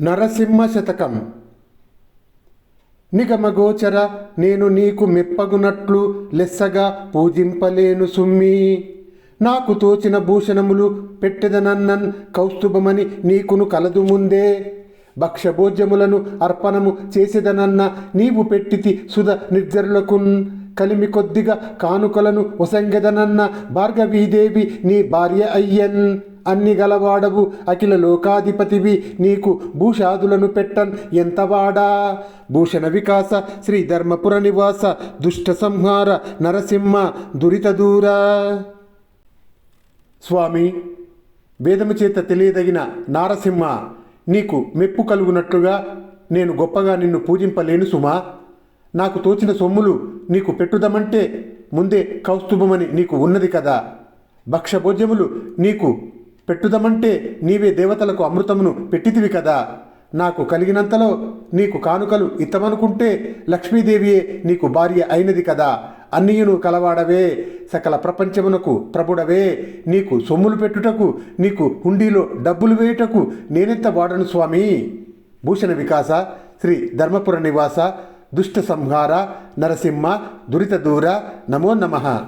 నరసింహ శతకం. నిగమగోచర నేను నీకు మెప్పగునట్లు లెస్సగా పూజింపలేను సుమ్మి. నాకు తోచిన భూషణములు పెట్టెదనన్నన్ కౌస్తుభమని నీకును కలదు ముందే. భక్ష్యభోజ్యములను అర్పణము చేసేదనన్న నీవు పెట్టితి సుధ నిర్జరులకున్. కలిమి కొద్దిగా కానుకలను ఒసంగెదనన్న భార్గవీదేవి నీ భార్య అయ్యన్. అన్ని గలవాడవు. అఖిల లోకాధిపతివి నీకు భూషాదులను పెట్టన్ ఎంతవాడా? భూషణ వికాస శ్రీ ధర్మపుర నివాస దుష్ట సంహార నరసింహ దురిత దూర. స్వామి వేదము చేత తెలియదగిన నారసింహ నీకు మెప్పు కలుగునట్లుగా నేను గొప్పగా నిన్ను పూజింపలేను సుమా. నాకు తోచిన సొమ్ములు నీకు పెట్టుదమంటే ముందే కౌస్తుభమని నీకు ఉన్నది కదా. భక్ష్యభోజ్యములు నీకు పెట్టుదమంటే నీవే దేవతలకు అమృతమును పెట్టితివి కదా. నాకు కలిగినంతలో నీకు కానుకలు ఇత్తమనుకుంటే లక్ష్మీదేవియే నీకు భార్య అయినది కదా. అన్నియును కలవాడవే సకల ప్రపంచమునకు ప్రభుడవే. నీకు సొమ్ములు పెట్టుటకు నీకు హుండీలో డబ్బులు వేయుటకు నేనెంత వాడను స్వామి? భూషణ వికాస శ్రీ ధర్మపుర నివాస దుష్ట సంహార నరసింహ దురిత దూర నమో నమః.